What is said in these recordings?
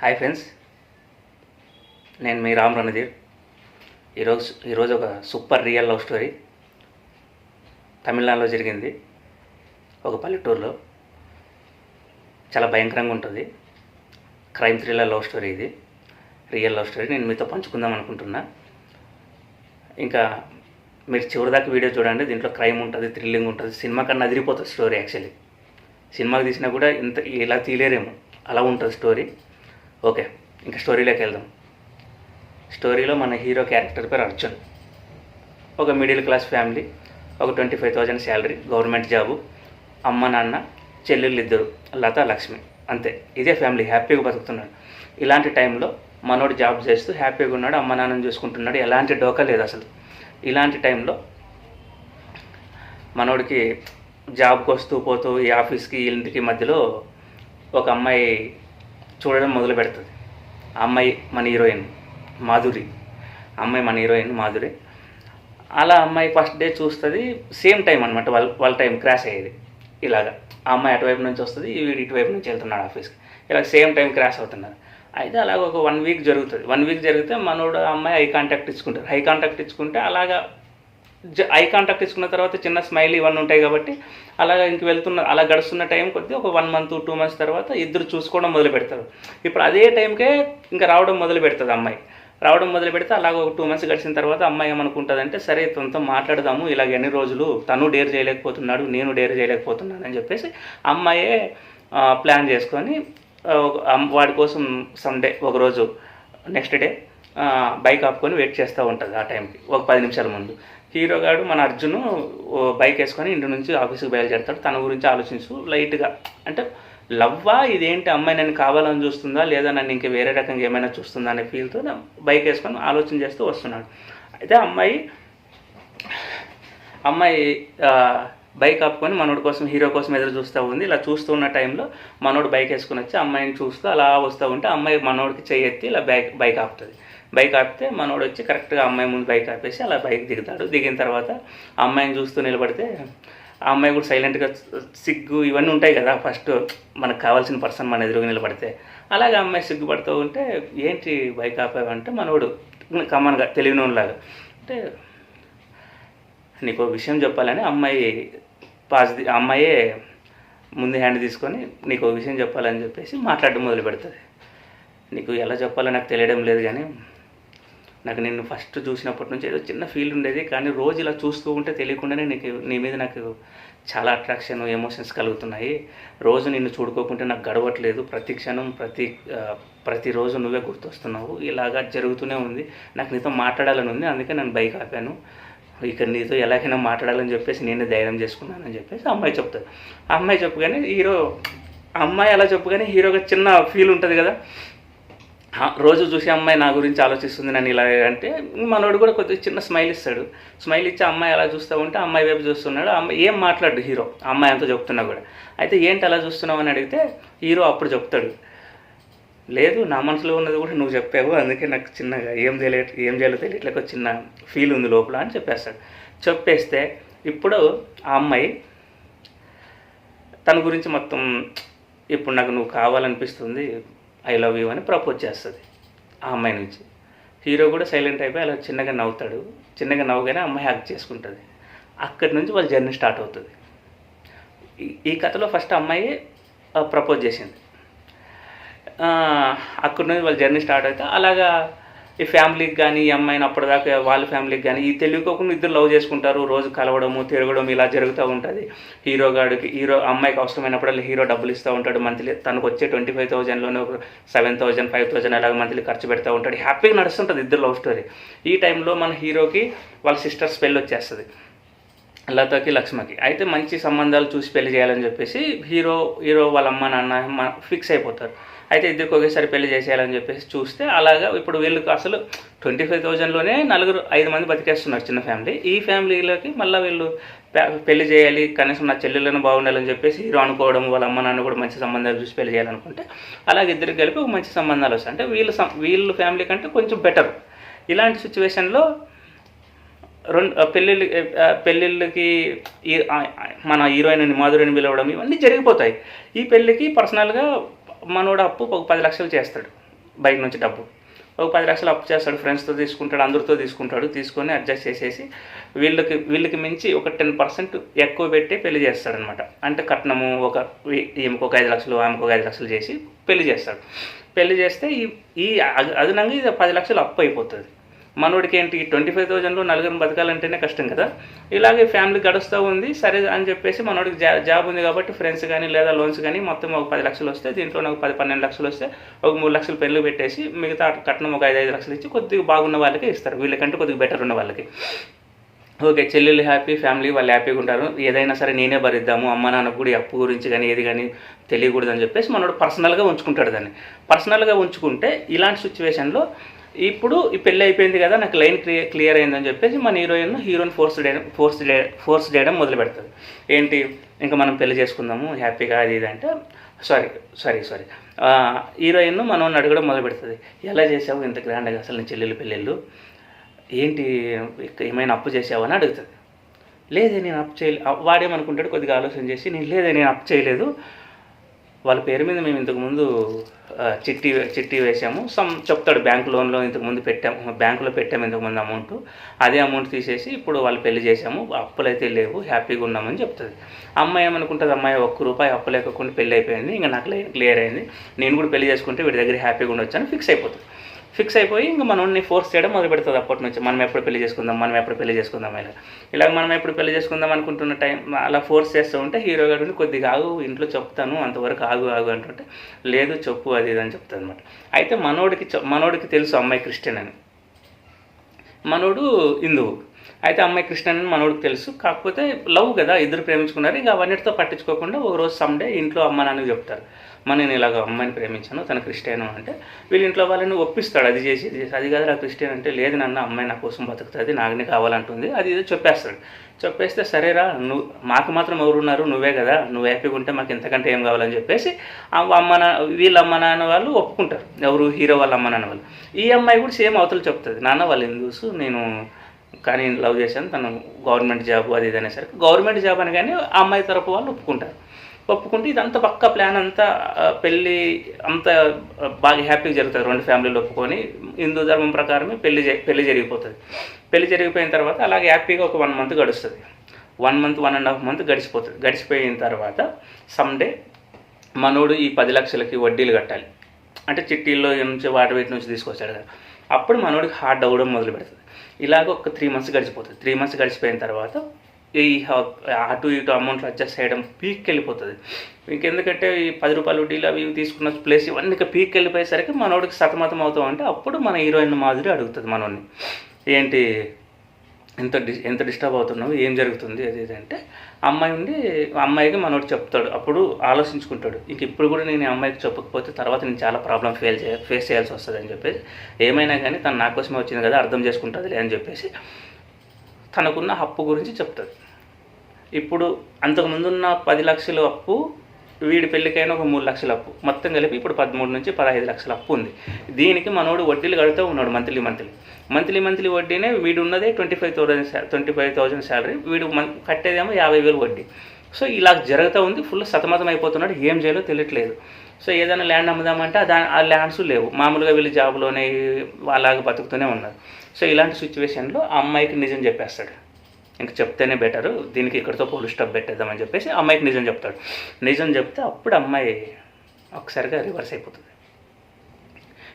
Hi friends నేను మీ రామ్ రణధీర్ ఈరోజు ఈరోజు ఒక సూపర్ రియల్ లవ్ స్టోరీ తమిళనాడులో జరిగింది. ఒక పల్లెటూరులో చాలా భయంకరంగా ఉంటుంది. క్రైమ్ థ్రిల్లర్ లవ్ స్టోరీ ఇది. రియల్ లవ్ స్టోరీ నేను మీతో పంచుకుందాం అనుకుంటున్నా. ఇంకా మీరు చివరిదాకా వీడియో చూడండి. దీంట్లో క్రైమ్ ఉంటుంది థ్రిల్లింగ్ ఉంటుంది. సినిమా కన్నా అదిరిపోతుంది స్టోరీ యాక్చువల్లీ సినిమాకి తీసినా కూడా ఇంత ఇలా తీయలేరేమో. అలా ఉంటుంది స్టోరీ ఓకే ఇంకా స్టోరీలోకి వెళ్దాం. స్టోరీలో మన హీరో క్యారెక్టర్ పేరు అర్జున్. ఒక మిడిల్ క్లాస్ ఫ్యామిలీ ఒక twenty five thousand salary government job అమ్మ నాన్న చెల్లెళ్ళు ఇద్దరు లత లక్ష్మి అంతే. ఇదే ఫ్యామిలీ హ్యాపీగా బతుకుతున్నాడు ఇలాంటి టైంలో మనోడు జాబ్ చేస్తూ హ్యాపీగా ఉన్నాడు అమ్మ నాన్నని చూసుకుంటున్నాడు. ఎలాంటి డోకా లేదు అసలు. ఇలాంటి టైంలో మనోడికి జాబ్కి వస్తూ పోతూ ఈ ఆఫీస్కి ఇంటికి మధ్యలో ఒక అమ్మాయి చూడడం మొదలు పెడుతుంది. అమ్మాయి మన హీరోయిన్ మాధురి. అమ్మాయి మన హీరోయిన్ మాధురి. అలా అమ్మాయి ఫస్ట్ డే చూస్తుంది సేమ్ టైం అనమాట వాళ్ళ వాళ్ళ టైం క్రాష్ అయ్యేది. ఇలాగా. ఆ అమ్మాయి అటువైపు నుంచి వస్తుంది వీడు ఇటువైపు నుంచి వెళ్తున్నాడు ఆఫీస్కి. ఇలా సేమ్ టైం క్రాష్ అవుతున్నారు. అయితే అలాగ ఒక వన్ వీక్ జరుగుతుంది. వన్ వీక్ జరిగితే మనోడు అమ్మాయి ఐ కాంటాక్ట్ ఇచ్చుకుంటారు ఐ కాంటాక్ట్ ఇచ్చుకుంటే అలాగా ఐ కాంటాక్ట్ తీసుకున్న తర్వాత చిన్న స్మైల్ ఇవన్నీ ఉంటాయి కాబట్టి అలాగా ఇంక వెళ్తున్న అలా గడుస్తున్న టైం కొద్దీ ఒక వన్ మంత్ టూ మంత్స్ తర్వాత ఇద్దరు చూసుకోవడం మొదలు పెడతారు. ఇప్పుడు అదే టైంకే ఇంకా రావడం మొదలు పెడుతుంది అమ్మాయి. రావడం మొదలు పెడితే అలాగ ఒక టూ మంత్స్ గడిచిన తర్వాత అమ్మాయి ఏమనుకుంటుందంటే సరే తనతో మాట్లాడదాము ఇలాగ ఎన్ని రోజులు తను డేర్ చేయలేకపోతున్నాడు నేను డేర్ చేయలేకపోతున్నాను అని చెప్పేసి అమ్మాయే ప్లాన్ చేసుకొని వాడి కోసం సండే ఒకరోజు నెక్స్ట్ డే బైక్ ఆపుకొని వెయిట్ చేస్తూ ఉంటుంది ఆ టైంకి ఒక పది నిమిషాల ముందు. హీరోగాడు మన అర్జును ఓ బైక్ వేసుకొని ఇంటి నుంచి ఆఫీస్కి బయలుదేరుతాడు. తన గురించి ఆలోచిస్తూ లైట్గా అంటే లవ్వా? ఇదేంటి అమ్మాయి నన్ను కావాలని చూస్తుందా? లేదా నన్ను ఇంకా వేరే రకంగా ఏమైనా చూస్తుందా? అనే ఫీల్తో బైక్ వేసుకొని ఆలోచన చేస్తూ వస్తున్నాడు. అయితే అమ్మాయి అమ్మాయి బైక్ ఆపుకొని మనోడి కోసం హీరో కోసం ఎదురు చూస్తూ ఉంది. ఇలా చూస్తూ ఉన్న టైంలో మనోడు బైక్ వేసుకొని వచ్చి అమ్మాయిని చూస్తూ అలా వస్తూ ఉంటే అమ్మాయి మనోడికి చెయ్యి ఎత్తి ఇలా బైక్ బైక్ ఆపుతుంది. బైక్ ఆపితే మనోడు వచ్చి కరెక్ట్గా అమ్మాయి ముందు బైక్ ఆపేసి అలా బైక్ దిగుతాడు. దిగిన తర్వాత అమ్మాయిని చూస్తూ నిలబడితే ఆ అమ్మాయి కూడా సైలెంట్గా సిగ్గు ఇవన్నీ ఉంటాయి కదా. ఫస్ట్ మనకు కావాల్సిన పర్సన్ మన ఎదురుగా నిలబడితే అలాగే అమ్మాయి సిగ్గుపడుతూ ఉంటే ఏంటి బైక్ ఆపావంటే మనోడు కామన్గా తెలివినోళ్ళలాగా అంటే నీకు విషయం చెప్పాలని అమ్మాయి పాస్ అమ్మాయే ముందు హ్యాండ్ తీసుకొని నీకు ఒక విషయం చెప్పాలని చెప్పేసి మాట్లాడడం మొదలు పెడుతుంది నీకు ఎలా చెప్పాలో నాకు తెలియడం లేదు కానీ నాకు నేను ఫస్ట్ చూసినప్పటి నుంచి ఏదో చిన్న ఫీల్ ఉండేది. కానీ రోజు ఇలా చూస్తూ ఉంటే తెలియకుండానే నీకు నీ మీద నాకు చాలా అట్రాక్షన్ ఎమోషన్స్ కలుగుతున్నాయి. రోజు నిన్ను చూడుకోకుంటే నాకు గడవట్లేదు. ప్రతి క్షణం ప్రతి ప్రతిరోజు నువ్వే గుర్తొస్తున్నావు. ఇలాగా జరుగుతూనే ఉంది. నాకు నీతో మాట్లాడాలని ఉంది. అందుకే నేను బైక్ ఆపాను. ఇక నీతో ఎలాగైనా మాట్లాడాలని చెప్పేసి నేనే ధైర్యం చేసుకున్నానని చెప్పేసి అమ్మాయి చెప్తుంది. ఆ అమ్మాయి చెప్పగానే హీరో అమ్మాయి అలా చెప్పగానే హీరోగా చిన్న ఫీల్ ఉంటుంది కదా. రోజు చూసి అమ్మాయి నా గురించి ఆలోచిస్తుంది నన్ను ఇలా అంటే మనోడు కూడా కొద్దిగా చిన్న స్మైల్ ఇస్తాడు. స్మైల్ ఇచ్చి అమ్మాయి అలా చూస్తూ ఉంటే అమ్మాయి వైపు చూస్తున్నాడు. ఆ అమ్మాయి ఏం మాట్లాడు హీరో? ఆ అమ్మాయి అంతా చెప్తున్నా కూడా. అయితే ఏంటి అలా చూస్తున్నావు అని అడిగితే హీరో అప్పుడు చెప్తాడు. లేదు నా మనసులో ఉన్నది కూడా నువ్వు చెప్పావు. అందుకే నాకు చిన్నగా ఏం తెలియ ఏం చేయాలో తెలియట్లేక ఒక చిన్న ఫీల్ ఉంది లోపల అని చెప్పేస్తాడు. చెప్పేస్తే ఇప్పుడు ఆ అమ్మాయి తన గురించి మొత్తం ఇప్పుడు నాకు నువ్వు కావాలనిపిస్తుంది. ఐ లవ్ యూ అని ప్రపోజ్ చేస్తుంది ఆ అమ్మాయి నుంచి. హీరో కూడా సైలెంట్ అయిపోయి అలా చిన్నగా నవ్వుతాడు. చిన్నగా నవ్వుగానే అమ్మాయి హ్యాక్ చేసుకుంటుంది. అక్కడి నుంచి వాళ్ళ జర్నీ స్టార్ట్ అవుతుంది. ఈ- కథలో ఫస్ట్ అమ్మాయి ప్రపోజ్ చేసింది. అక్కడి నుంచి వాళ్ళ జర్నీ స్టార్ట్ అయితే అలాగా ఈ ఫ్యామిలీకి కానీ ఈ అమ్మాయిని అప్పటిదాకా వాళ్ళ ఫ్యామిలీకి కానీ ఈ తెలియకోకుండా ఇద్దరు లవ్ చేసుకుంటారు. రోజు కలవడము తిరగడం ఇలా జరుగుతూ ఉంటుంది. హీరో గాడికి హీరో అమ్మాయికి అవసరమైనప్పుడల్లా హీరో డబ్బులు ఇస్తూ ఉంటాడు మంత్లీ. తనకు వచ్చే ట్వంటీ ఫైవ్ థౌజండ్లోనే ఒక సెవెన్ థౌజండ్ ఫైవ్ థౌజండ్ అలాగే మంత్లీ ఖర్చు పెడతా ఉంటాడు. హ్యాపీగా నడుస్తుంటుంది ఇద్దరు లవ్ స్టోరీ ఈ టైంలో మన హీరోకి వాళ్ళ సిస్టర్స్ పెళ్ళి వచ్చేస్తుంది. లతకి లక్ష్మకి. అయితే మంచి సంబంధాలు చూసి పెళ్ళి చేయాలని చెప్పేసి హీరో హీరో వాళ్ళ అమ్మ నాన్న ఫిక్స్ అయిపోతారు. అయితే ఇద్దరికి ఒకేసారి పెళ్ళి చేసేయాలని చెప్పేసి చూస్తే అలాగా ఇప్పుడు వీళ్ళకి అసలు ట్వంటీ ఫైవ్ థౌజండ్లోనే నలుగురు ఐదు మంది బతికేస్తున్నారు చిన్న ఫ్యామిలీ. ఈ ఫ్యామిలీలోకి మళ్ళీ వీళ్ళు పెళ్ళి చేయాలి కనీసం నా చెల్లెలను బాగుండాలని చెప్పేసి హీరో అనుకోవడం వాళ్ళ అమ్మ నాన్న కూడా మంచి సంబంధాలు చూసి పెళ్ళి చేయాలనుకుంటే అలాగే ఇద్దరికి కలిపి ఒక మంచి సంబంధాలు వస్తాయి. అంటే వీళ్ళ వీళ్ళ ఫ్యామిలీ కంటే కొంచెం బెటర్. ఇలాంటి సిచ్యువేషన్లో రెండు పెళ్ళిళ్ళు పెళ్ళిళ్ళకి మన హీరోయిన్ మాధురిని పిలవడం ఇవన్నీ జరిగిపోతాయి. ఈ పెళ్ళికి పర్సనల్గా మనోడు అప్పు ఒక పది లక్షలు చేస్తాడు బయట నుంచి డబ్బు. ఒక పది లక్షలు అప్పు చేస్తాడు ఫ్రెండ్స్తో తీసుకుంటాడు అందరితో తీసుకుంటాడు తీసుకొని అడ్జస్ట్ చేసేసి వీళ్ళకి వీళ్ళకి మించి ఒక టెన్ పర్సెంట్ ఎక్కువ పెట్టి పెళ్ళి చేస్తాడనమాట అంటే కట్నము ఒక ఈమెకు ఒక ఐదు లక్షలు ఆమెకు ఒక ఐదు లక్షలు చేసి పెళ్ళి చేస్తాడు. పెళ్ళి చేస్తే ఈ ఈ అదనంగా ఇది పది లక్షలు అప్పు అయిపోతుంది. మనోడికి ఏంటి ట్వంటీ ఫైవ్ థౌజండ్లో నలుగురు బతకాలంటేనే కష్టం కదా. ఇలాగే ఫ్యామిలీ గడుస్తూ ఉంది సరే అని చెప్పేసి మనోడికి జా జాబ్ ఉంది కాబట్టి ఫ్రెండ్స్ కానీ లేదా లోన్స్ కానీ మొత్తం ఒక పది లక్షలు వస్తే దీంట్లో నాకు పది పన్నెండు లక్షలు వస్తే ఒక మూడు లక్షలు పెళ్ళి పెట్టేసి మిగతా కట్నం ఒక ఐదు ఐదు లక్షలు ఇచ్చి కొద్దిగా బాగున్న వాళ్ళకి ఇస్తారు. వీళ్ళకంటే కొద్దిగా బెటర్ ఉన్న వాళ్ళకి. ఓకే చెల్లెళ్ళు హ్యాపీ ఫ్యామిలీ వాళ్ళు హ్యాపీగా ఉంటారు. ఏదైనా సరే నేనే భరిద్దాము అమ్మ నాన్న కూడా అప్పు గురించి కానీ ఏది కానీ తెలియకూడదని చెప్పేసి మనోడు పర్సనల్గా ఉంచుకుంటాడు దాన్ని. పర్సనల్గా ఉంచుకుంటే ఇలాంటి సిచ్యువేషన్లో ఇప్పుడు ఈ పెళ్ళి అయిపోయింది కదా నాకు లైన్ క్లియర్ క్లియర్ అయిందని చెప్పేసి మన హీరోయిన్ హీరోయిన్ ఫోర్స్ చేయడం ఫోర్స్ ఫోర్స్ చేయడం మొదలు పెడతారు. ఏంటి? ఇంకా మనం పెళ్ళి చేసుకుందాము హ్యాపీగా అది ఇది అంటే సారీ సారీ సారీ. హీరోయిన్ మనం అడగడం మొదలు పెడుతుంది. ఎలా చేసావు? ఇంత గ్రాండ్గా అసలు నీ చెల్లెలు పెళ్ళిళ్ళు? ఏంటి? ఏమైనా అప్పు చేసావు? అని అడుగుతుంది. లేదే నేను అప్ చేయలే. వాడేమనుకుంటాడు కొద్దిగా ఆలోచన చేసి నేను లేదే నేను అప్పు చేయలేదు. వాళ్ళ పేరు మీద మేము ఇంతకుముందు చిట్టి చిట్టి వేసాము సమ్ చెప్తాడు బ్యాంక్ లోన్లో ఇంతకుముందు పెట్టాము బ్యాంకులో పెట్టాము ఇంతకుముందు అమౌంట్ అదే అమౌంట్ తీసేసి ఇప్పుడు వాళ్ళు పెళ్ళి చేసాము అప్పులు అయితే లేవు హ్యాపీగా ఉన్నామని చెప్తుంది. అమ్మాయి ఏమనుకుంటుంది? అమ్మాయి ఒక్క రూపాయి అప్పు లేకుండా పెళ్ళి అయిపోయింది ఇంకా నాకు క్లియర్ అయింది. నేను కూడా పెళ్ళి చేసుకుంటే వీడి దగ్గర హ్యాపీగా ఉండొచ్చు అని ఫిక్స్ అయిపోతుంది. ఫిక్స్ అయిపోయి ఇంకా మనల్ని ఫోర్స్ చేయడం మొదలు పెడుతుంది అప్పటి నుంచి. మనం ఎప్పుడు పెళ్ళి చేసుకుందాం మనం ఎప్పుడు పెళ్ళి చేసుకుందాం ఇలా. ఇలాగ మనం ఎప్పుడు పెళ్ళి చేసుకుందాం అనుకుంటున్న టైం అలా ఫోర్స్ చేస్తూ ఉంటే హీరో గారు కొద్దిగా ఆగు ఇంట్లో చెప్తాను అంతవరకు ఆగు ఆగు అంటుంటే లేదు చెప్పు అది ఇది అని చెప్తాను అనమాట అయితే మనోడికి మనోడికి తెలుసు అమ్మాయి క్రిస్టియన్ అని. మనోడు హిందువు. అయితే అమ్మాయి కృష్ణ అని మనోడికి తెలుసు. కాకపోతే లవ్ కదా ఇద్దరు ప్రేమించుకున్నారు. ఇక అవన్నిటితో పట్టించుకోకుండా ఒక రోజు సమ్డే ఇంట్లో అమ్మ నాన్నకి చెప్తారు. మా నేను ఇలాగ అమ్మాయిని ప్రేమించాను తను క్రిస్టియన్ అంటే వీళ్ళ ఇంట్లో వాళ్ళని ఒప్పిస్తాడు అది చేసి ఇది అది కాదు ఆ క్రిస్టియన్ అంటే లేదు నాన్న అమ్మాయి నా కోసం బతుకుతుంది నాగనే కావాలంటుంది అది ఏదో చెప్పేస్తాడు. చెప్పేస్తే సరేరా నువ్వు మాకు మాత్రం ఎవరు ఉన్నారు నువ్వే కదా నువ్వు హ్యాపీగా ఉంటే మాకు ఇంతకంటే ఏం కావాలని చెప్పేసి అమ్మ నా వీళ్ళ అమ్మ నాన్న వాళ్ళు ఒప్పుకుంటారు. ఎవరు హీరో వాళ్ళ అమ్మ నాన్న వాళ్ళు. ఈ అమ్మాయి కూడా సేమ్ అవతల చెప్తుంది నాన్న వాళ్ళు హిందూస్ నేను కానీ లవ్ చేశాను తను గవర్నమెంట్ జాబ్ అది ఇది అనేసరికి గవర్నమెంట్ జాబ్ అని ఆ అమ్మాయి తరపు వాళ్ళు ఒప్పుకుంటారు. ఒప్పుకుంటే ఇదంతా పక్క ప్లాన్ అంతా పెళ్ళి అంతా బాగా హ్యాపీగా జరుగుతుంది. రెండు ఫ్యామిలీలు ఒప్పుకొని హిందూ ధర్మం ప్రకారమే పెళ్ళి జ- పెళ్ళి జరిగిపోతుంది. పెళ్ళి జరిగిపోయిన తర్వాత అలాగే హ్యాపీగా ఒక వన్ మంత్ గడుస్తుంది. One month one and half month గడిచిపోతుంది. గడిచిపోయిన తర్వాత సమ్డే మనోడు ఈ పది లక్షలకి వడ్డీలు కట్టాలి. అంటే చిట్టీల్లో నుంచి వాటి వీటి నుంచి తీసుకొచ్చాడు కదా. అప్పుడు మనోడికి హార్డ్ అవ్వడం మొదలు పెడుతుంది ఇలాగ ఒక త్రీ మంత్స్ గడిచిపోతుంది. త్రీ మంత్స్ గడిచిపోయిన తర్వాత ఈ అటు ఇటు అమౌంట్లు అడ్జస్ట్ చేయడం పీక్ వెళ్ళిపోతుంది ఇంకెందుకంటే ఈ పది రూపాయలు వడ్డీలు అవి ఇవి తీసుకున్న ప్లేస్ ఇవన్నీ ఇక పీక్కి వెళ్ళిపోయేసరికి మనోడికి సతమతం అవుతాం అంటే అప్పుడు మన హీరోయిన్ మాదిరి అడుగుతుంది మనోడిని. ఏంటి ఎంత డి ఎంత డిస్టర్బ్ అవుతున్నావు? ఏం జరుగుతుంది? అది అంటే అమ్మాయి ఉండి అమ్మాయికి మనోడు చెప్తాడు. అప్పుడు ఆలోచించుకుంటాడు. ఇంక ఇప్పుడు కూడా నేను అమ్మాయికి చెప్పకపోతే తర్వాత నేను చాలా ప్రాబ్లం ఫేల్ చేయ ఫేస్ చేయాల్సి వస్తుంది అని చెప్పేసి ఏమైనా కానీ తను నా కోసమే వచ్చింది కదా అర్థం చేసుకుంటుంది అని చెప్పేసి తనకున్న హప్పు గురించి చెప్తుంది. ఇప్పుడు అంతకుముందున్న పది లక్షల అప్పు వీడి పెళ్ళికైనా ఒక మూడు లక్షల అప్పు. మొత్తం కలిపి ఇప్పుడు పదమూడు నుంచి పదహైదు లక్షల అప్పు ఉంది. దీనికి మనోడు వడ్డీలు కడుతూ ఉన్నాడు మంత్లీ మంత్లీ. మంత్లీ మంత్లీ వడ్డీనే వీడు ఉన్నదే twenty five thousand twenty five thousand salary వీడు మన్ కట్టేదేమో యాభై వేలు వడ్డీ. సో ఇలా జరుగుతూ ఉంది ఫుల్ సతమతం అయిపోతున్నాడు. ఏం చేయాలో తెలియట్లేదు. సో ఏదైనా ల్యాండ్ అమ్ముదామంటే దాని ఆ ల్యాండ్స్ లేవు. మామూలుగా వీళ్ళు జాబ్లోనే అలాగ బతుకుతూనే ఉన్నారు. సో ఇలాంటి సిచ్యువేషన్లో ఆ అమ్మాయికి నిజం చెప్పేస్తాడు. ఇంక చెప్తేనే బెటరు. దీనికి ఇక్కడితో పోలీస్ స్టాప్ పెట్టేద్దామని చెప్పేసి అమ్మాయికి నిజం చెప్తాడు. నిజం చెప్తే అప్పుడు అమ్మాయి ఒకసారిగా రివర్స్ అయిపోతుంది.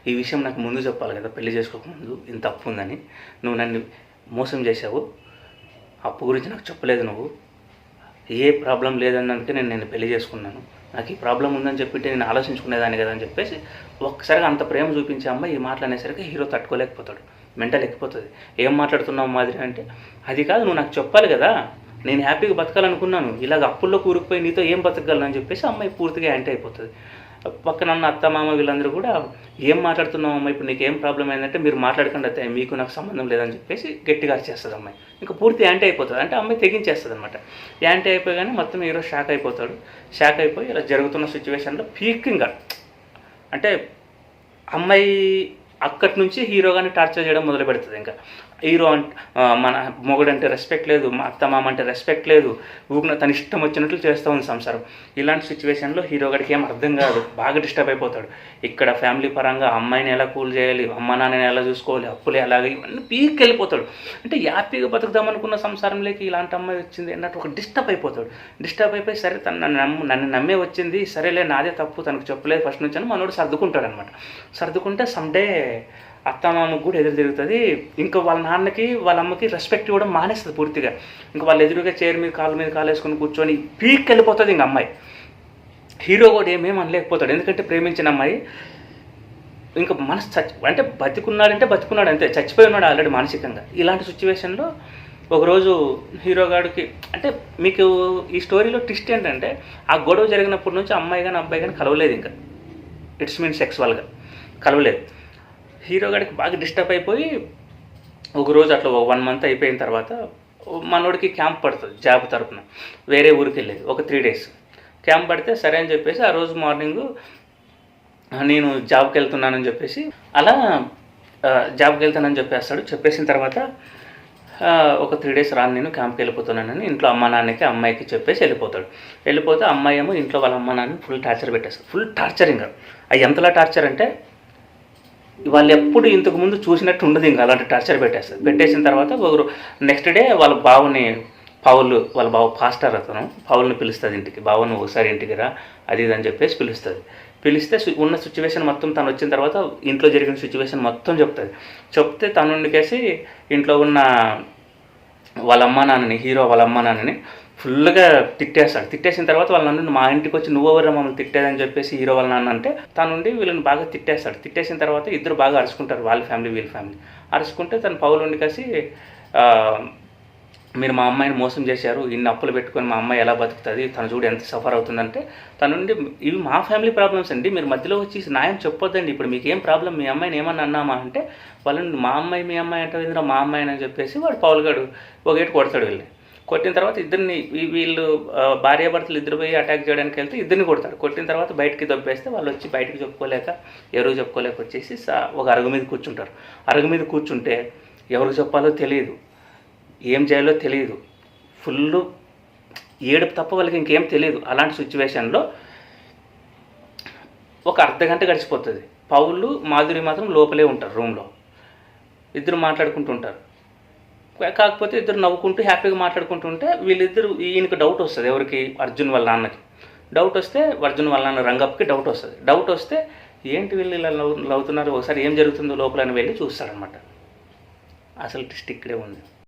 ఈ విషయం నాకు ముందు చెప్పాలి కదా పెళ్ళి చేసుకోకముందు ఇంత అప్పు ఉందని. నువ్వు నన్ను మోసం చేసావు అప్పు గురించి నాకు చెప్పలేదు నువ్వు. ఏ ప్రాబ్లం లేదన్నందుకే నేను నేను పెళ్ళి చేసుకున్నాను. నాకు ఈ ప్రాబ్లం ఉందని చెప్పింటే నేను ఆలోచించుకునేదాన్ని కదా అని చెప్పేసి ఒక్కసారిగా అంత ప్రేమ చూపించే అమ్మాయి ఈ మాటలు అనేసరికి హీరో తట్టుకోలేకపోతాడు. మెంటల్ ఎక్కిపోతుంది. ఏం మాట్లాడుతున్నావు మాదిరి అంటే అది కాదు నువ్వు నాకు చెప్పాలి కదా. నేను హ్యాపీగా బతకాలనుకున్నాను. ఇలాగ అప్పుల్లో కూరుకుపోయి నీతో ఏం బతకగలను అని చెప్పేసి అమ్మాయి పూర్తిగా యాంటీ అయిపోతుంది. పక్కన ఉన్న అత్త మామ వీళ్ళందరూ కూడా ఏం మాట్లాడుతున్నావు అమ్మాయి? ఇప్పుడు నీకు ఏం ప్రాబ్లం ఏంటంటే మీరు మాట్లాడకండి అయితే మీకు నాకు సంబంధం లేదని చెప్పేసి గట్టిగా అరిచేస్తుంది అమ్మాయి. ఇంకా పూర్తి యాంటీ అయిపోతుంది. అంటే అమ్మాయి తెగించేస్తుంది అనమాట యాంటీ అయిపోగానే మొత్తం ఈరోజు షాక్ అయిపోతాడు. షాక్ అయిపోయి ఇలా జరుగుతున్న సిచ్యువేషన్లో పీకింగ్గా అంటే అమ్మాయి అక్కడి నుంచి హీరోగాని టార్చర్ చేయడం మొదలు పెడుతుంది ఇంకా. హీరో అంటే మన మొగుడంటే రెస్పెక్ట్ లేదు మా అత్త మామ అంటే రెస్పెక్ట్ లేదు ఊరిన తన ఇష్టం వచ్చినట్లు చేస్తూ ఉంది సంసారం. ఇలాంటి సిచ్యువేషన్లో హీరో గడికి ఏం అర్థం కాదు బాగా డిస్టర్బ్ అయిపోతాడు. ఇక్కడ ఫ్యామిలీ పరంగా అమ్మాయిని ఎలా కూల్ చేయాలి అమ్మ నాన్నని ఎలా చూసుకోవాలి అప్పులు ఎలాగ ఇవన్నీ పీక్ వెళ్ళిపోతాడు అంటే హ్యాపీగా బతుకుదాం అనుకున్న సంసారంలోకి ఇలాంటి అమ్మాయి వచ్చింది అన్నట్టు ఒక డిస్టర్బ్ అయిపోతాడు. డిస్టర్బ్ అయిపోయి సరే తను నన్ను నమ్ము నన్ను నమ్మే వచ్చింది సరేలే నాదే తప్పు తనకు చెప్పలేదు ఫస్ట్ నుంచి అని మనోడు సర్దుకుంటాడు అనమాట సర్దుకుంటే సమ్డే అత్తమామకు కూడా ఎదురు తిరుగుతుంది. ఇంకా వాళ్ళ నాన్నకి వాళ్ళ అమ్మకి రెస్పెక్ట్ ఇవ్వడం మానేస్తుంది పూర్తిగా. ఇంకా వాళ్ళు ఎదురుగా చైర్ మీద కాళ్ళ మీద కాలు వేసుకొని కూర్చొని పీక్ వెళ్ళిపోతుంది ఇంక అమ్మాయి. హీరో కూడా ఏమేమి అనలేకపోతాడు. ఎందుకంటే ప్రేమించిన అమ్మాయి ఇంకా మనసు చచ్చి అంటే బతికున్నాడంటే బతికున్నాడు అంతే. చచ్చిపోయి ఉన్నాడు ఆల్రెడీ మానసికంగా. ఇలాంటి సిచ్యువేషన్లో ఒకరోజు హీరోగాడికి అంటే మీకు ఈ స్టోరీలో ట్విస్ట్ ఏంటంటే ఆ గొడవ జరిగినప్పటి నుంచి అమ్మాయి కానీ అబ్బాయి కానీ కలవలేదు ఇంకా. ఇట్స్ మీన్ సెక్స్వల్గా కలవలేదు. హీరోగాడికి బాగా డిస్టర్బ్ అయిపోయి ఒకరోజు అట్లా వన్ మంత్ అయిపోయిన తర్వాత మనోడికి క్యాంప్ పడుతుంది జాబ్ తరపున. వేరే ఊరికి వెళ్ళేది ఒక త్రీ డేస్ క్యాంప్ పడితే సరే అని చెప్పేసి ఆ రోజు మార్నింగ్ నేను జాబ్కి వెళ్తున్నానని చెప్పేసి అలా జాబ్కి వెళ్తానని చెప్పేస్తాడు. చెప్పేసిన తర్వాత ఒక త్రీ డేస్ రాను నేను క్యాంప్కి వెళ్ళిపోతున్నానని ఇంట్లో అమ్మ నాన్నకి అమ్మాయికి చెప్పేసి వెళ్ళిపోతాడు. వెళ్ళిపోతే అమ్మాయి ఏమో ఇంట్లో వాళ్ళ అమ్మ నాన్న ఫుల్ టార్చర్ పెట్టేస్తారు ఫుల్ టార్చరింగ్ అది ఎంతలా టార్చర్ అంటే వాళ్ళు ఎప్పుడు ఇంతకు ముందు చూసినట్టు ఉండదు ఇంకా అలాంటి టార్చర్ పెట్టేస్తారు పెట్టేసిన తర్వాత ఒకరు నెక్స్ట్ డే వాళ్ళ బావుని పావులు వాళ్ళ బావ పాస్టర్ అతను పావుల్ని పిలుస్తుంది ఇంటికి బావును ఒకసారి ఇంటికి రా అది ఇది అని చెప్పేసి పిలుస్తుంది. పిలిస్తే ఉన్న సిచ్యువేషన్ మొత్తం తను వచ్చిన తర్వాత ఇంట్లో జరిగిన సిచ్యువేషన్ మొత్తం చెప్తుంది. చెప్తే తనుండికేసి ఇంట్లో ఉన్న వాళ్ళ అమ్మ నాన్నని హీరో వాళ్ళ అమ్మ నాన్నని ఫుల్గా తిట్టేస్తాడు. తిట్టేసిన తర్వాత వాళ్ళ నన్ను మా ఇంటికి వచ్చి నువ్వెవరు మమ్మల్ని తిట్టేదని చెప్పేసి హీరో వాళ్ళ నాన్న అంటే తనుండి వీళ్ళని బాగా తిట్టేస్తాడు. తిట్టేసిన తర్వాత ఇద్దరు బాగా అరుచుకుంటారు వాళ్ళ ఫ్యామిలీ వీళ్ళ ఫ్యామిలీ. అరుచుకుంటే తను పౌలు ఉండి కలిసి మీరు మా అమ్మాయిని మోసం చేశారు. ఇన్ని అప్పులు పెట్టుకొని మా అమ్మాయి ఎలా బతుకుతుంది? తను చూడు ఎంత సఫర్ అవుతుందంటే తనుండి నుండి ఇవి మా ఫ్యామిలీ ప్రాబ్లమ్స్ అండి. మీరు మధ్యలో వచ్చి న్యాయం చెప్పొద్దండి. ఇప్పుడు మీకు ఏం ప్రాబ్లం? మీ అమ్మాయిని ఏమన్నా అన్నామా అంటే వాళ్ళని మా అమ్మాయి మీ అమ్మాయి అంటే మా అమ్మాయి అని చెప్పేసి వాడు పౌలుగాడు ఒక ఒకటి కొడతాడు వెళ్ళి కొట్టిన తర్వాత ఇద్దరిని వీళ్ళు భార్యాభర్తలు ఇద్దరు పోయి అటాక్ చేయడానికి వెళ్తే ఇద్దరిని కొడతాడు కొట్టిన తర్వాత బయటికి దొబ్బేస్తే వాళ్ళు వచ్చి బయటకు చెప్పుకోలేక ఎవరు చెప్పుకోలేక వచ్చేసి ఒక అరుగు మీద కూర్చుంటారు. అరుగు మీద కూర్చుంటే ఎవరికి చెప్పాలో తెలియదు. ఏం చేయాలో తెలియదు. ఫుల్ ఏడుపు తప్ప వాళ్ళకి ఇంకేం తెలియదు. అలాంటి సిచ్యువేషన్లో ఒక అర్ధ గంట గడిచిపోతుంది. పౌలు మాధురి మాత్రం లోపలే ఉంటారు రూమ్లో. ఇద్దరు మాట్లాడుకుంటుంటారు కాకపోతే ఇద్దరు నవ్వుకుంటూ హ్యాపీగా మాట్లాడుకుంటుంటే వీళ్ళిద్దరు ఈయనకు డౌట్ వస్తుంది. ఎవరికి? అర్జున్ వాళ్ళ నాన్నకి. డౌట్ వస్తే అర్జున్ వాళ్ళ నాన్న రంగప్కి డౌట్ వస్తుంది. డౌట్ వస్తే ఏంటి వీళ్ళు ఇలా లవ్ లవ్వుతున్నారు ఒకసారి ఏం జరుగుతుందో లోపల అని వెళ్ళి చూస్తారనమాట అసలు డిస్టిక్ ఇక్కడే ఉంది.